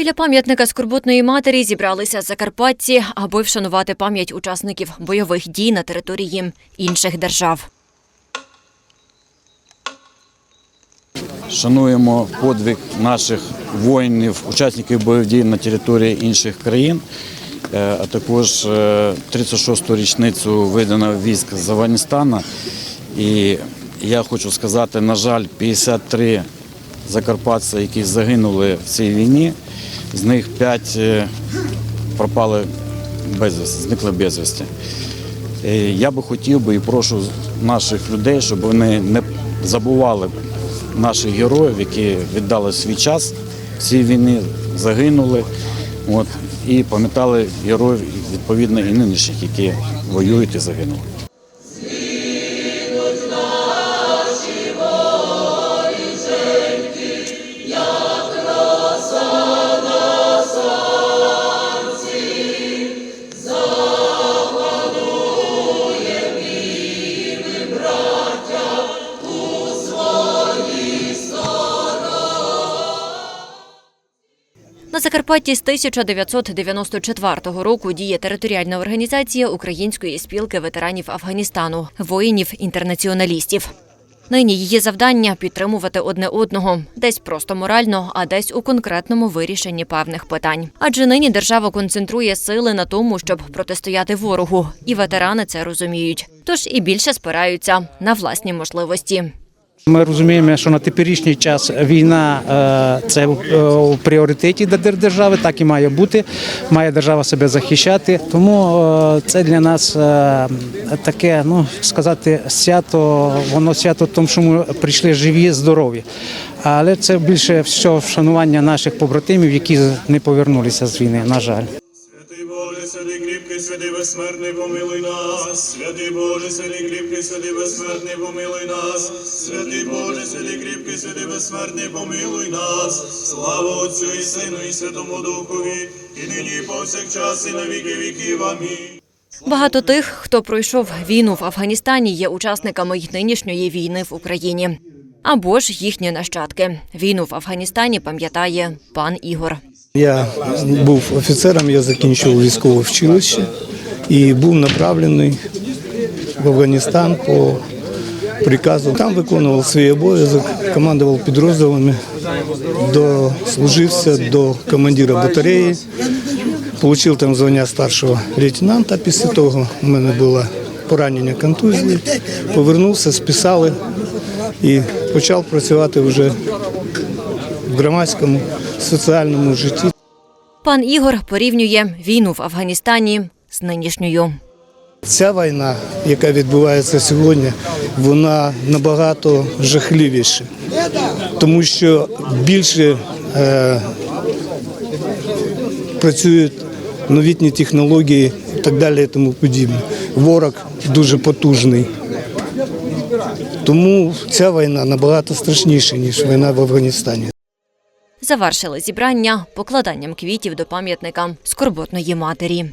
Біля пам'ятника скорботної матері зібралися закарпатці, аби вшанувати пам'ять учасників бойових дій на території інших держав. Шануємо подвиг наших воїнів, учасників бойових дій на території інших країн, е, а також е, 36-ту річницю виданого військ з Афганістана. І я хочу сказати, на жаль, 53 закарпатці, які загинули в цій війні, з них 5 пропали безвісти, зникли безвісти. Е, Я би хотів би і прошу наших людей, щоб вони не забували наших героїв, які віддали свій час цій війні, загинули. От, і пам'ятали героїв відповідно і нинішніх, які воюють і загинули. На Закарпатті з 1994 року діє територіальна організація Української спілки ветеранів Афганістану, воїнів-інтернаціоналістів. Нині її завдання підтримувати одне одного, десь просто морально, а десь у конкретному вирішенні певних питань. Адже нині держава концентрує сили на тому, щоб протистояти ворогу, і ветерани це розуміють. Тож і більше спираються на власні можливості. Ми розуміємо, що на теперішній час війна е, це в пріоритеті для держави, так і має бути. Має держава себе захищати. Тому е, це для нас е, таке, ну сказати, свято. Воно свято тому, що ми прийшли живі, здорові. Але це більше всього вшанування наших побратимів, які не повернулися з війни. На жаль. Святий безсмертний, помилуй нас. Святий Боже, святий кріпкий, святий безсмертний, помилуй нас. Святий Боже, святий кріпкий, святий безсмертний, помилуй нас. Слава Отцю і Сину, і Святому Духові, і нині, повсякчас, і на віки віків. Амінь. Багато тих, хто пройшов війну в Афганістані, є учасниками й нинішньої війни в Україні. Або ж їхні нащадки. Війну в Афганістані пам'ятає пан Ігор. Я був офіцером, я закінчив військове вчилище і був направлений в Афганістан по приказу. Там виконував свій обов'язок, командував підрозділами, дослужився до командира батареї, отримав там звання старшого лейтенанта. Після того у мене було поранення контузії, повернувся, списали і почав працювати вже в громадському соціальному житті. Пан Ігор порівнює війну в Афганістані з нинішньою. Ця війна, яка відбувається сьогодні, вона набагато жахливіша, тому що більше е, працюють новітні технології і так далі, тому подібне. Ворог дуже потужний. Тому ця війна набагато страшніша, ніж війна в Афганістані. Завершили зібрання покладанням квітів до пам'ятника скорботної матері.